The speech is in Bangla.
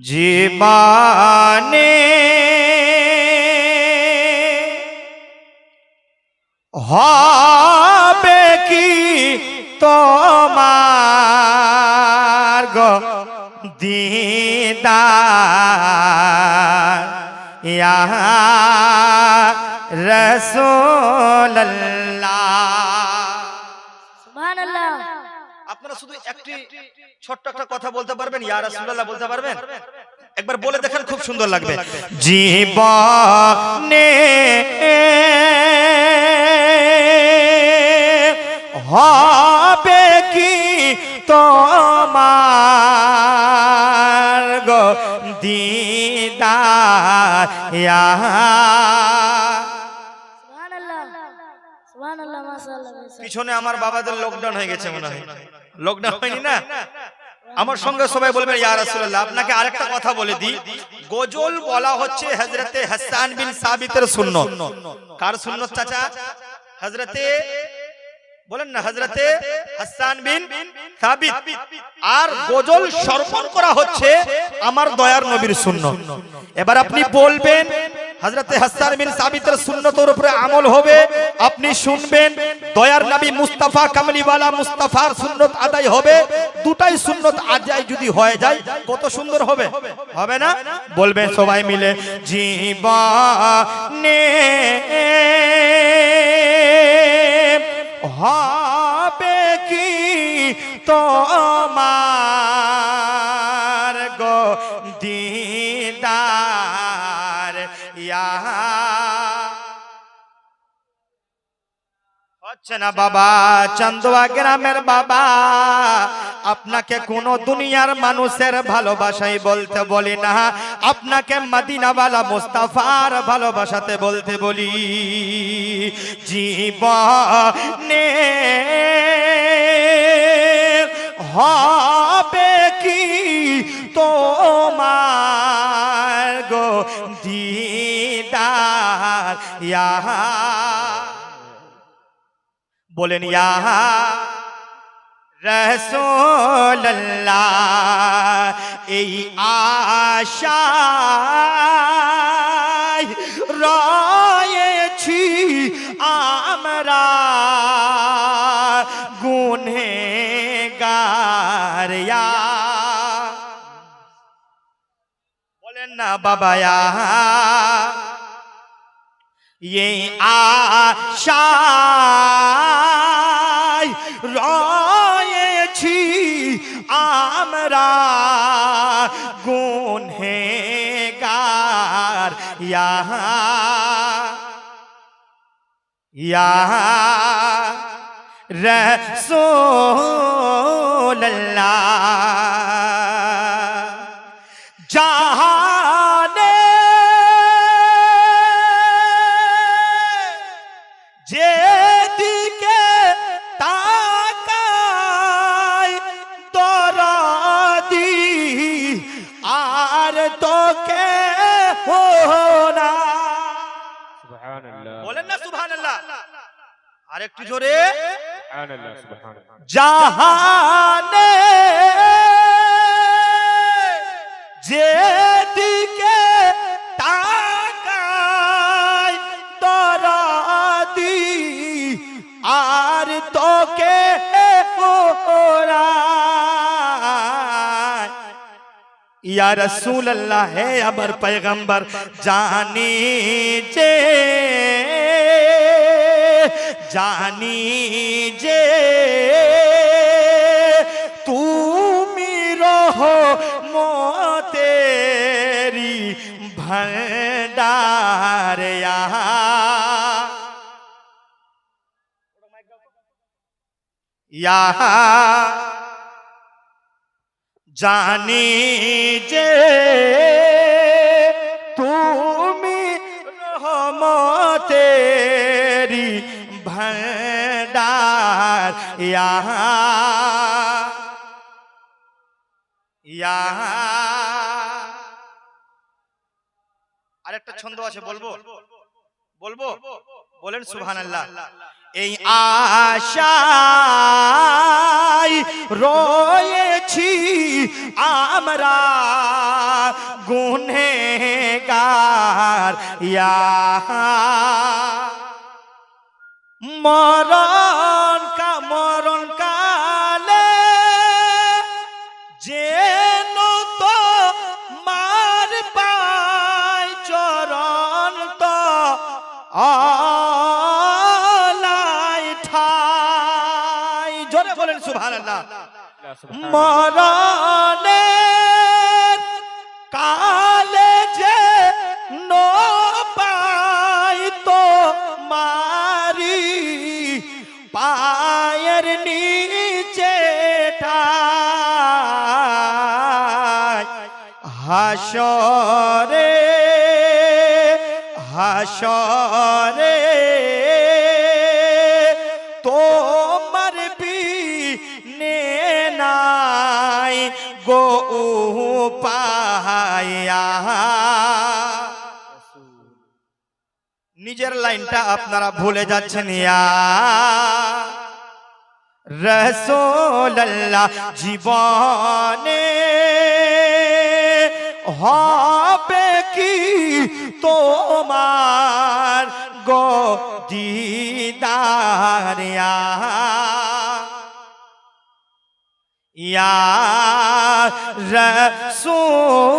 জীবনে হবে কি তোমার গো দিদার ইয়া রসুল্লাহ সুবহানাল্লাহ শুধু একটি ছোট্ট একটা কথা বলতে পারবেন? ইয়া রাসূলুল্লাহ বলতে পারবেন? একবার বলে দেখেন খুব সুন্দর লাগবে। জীবনে হবে কি তোমার গো দিদার? ইয়া পিছনে আমার বাবাদের লকডাউন হয়ে গেছে মনে হয়। লকডাউন হয়নি না? আমার সঙ্গে সবাই বলবেন ইয়া রাসূলুল্লাহ আপনাকে আরেকটা কথা বলে দিই। গজল বলা হচ্ছে হযরতে হাসান বিন সাবিতের সুন্নত। কার সুন্নত চাচা? হযরতে বলেন না হযরতে হাসান বিন সাবিত। আর গজল সর্পণ করা হচ্ছে আমার দয়ার নবীর সুন্নত। এবার আপনি বলবেন হযরতে হাসান বিন সাবিতের সুন্নতের উপরে আমল হবে। আপনি শুনবেন, দয়ার নবী মুস্তাফা কামলিওয়ালা মুস্তাফার সুন্নত আদায় হবে। দুটাই সুন্নত আদায় যদি হয়ে যায়, কত সুন্দর হবে? হবে না? বলবেন সবাই মিলে, জীবনে হবে কি তোমার না বাবা, চান্দুয়া গ্রামের বাবা। আপনাকে কোন দুনিয়ার মানুষের ভালোবাসাই বলতে বলি না। আপনাকে মদিনাওয়ালা মুস্তাফার ভালোবাসাতে বলতে বলি, জীবনে হবে কি তোমার গো দিদার? ইয়া বলেন ইয়া রসোল্লাহ এই আশা রয়েছি আমরা গুনে গারিয়া বলেন না বাবায়া ये আশায় গুনহেগার ইয়া ইয়া রসোল্লাহ জাহানে যেদিকে তাকাই দরদি আর তোকে হোনা সুবহানাল্লাহ। বলেন না সুবহানাল্লাহ। আর একটু জোরে। জাহানে। যেদিকে তাকাই দরদি আর তোকে ইয়া রসুল আল্লাহ হে আবার পয়গম্বর জানি যে জানি যে তুমি রহ মোতেরি ভণ্ডার ইয়া জানি যে তুমি রহমতেরি ভণ্ডার। ইয়া ইয়া আরেকটা ছন্দ আছে, বলব? বলব? বলেন সুবহানাল্লাহ। এই আশায় রয়েছি আমরা গুনেগার ইয়া মরণ কা মরণ কালে যেন তো মার পাই চরণ তো আলাই মরণের কালে যে নো পাই তো মারি পায়ের নিচে হাসরে হাসরে গো পায়া নিজের লাইনটা আপনারা ভুলে যাচ্ছেন, ইয়া রসোল্লাহ জীবনে হবে কি তোমার গো দিদার, ইয়া। ইয়া রসোল্লাহ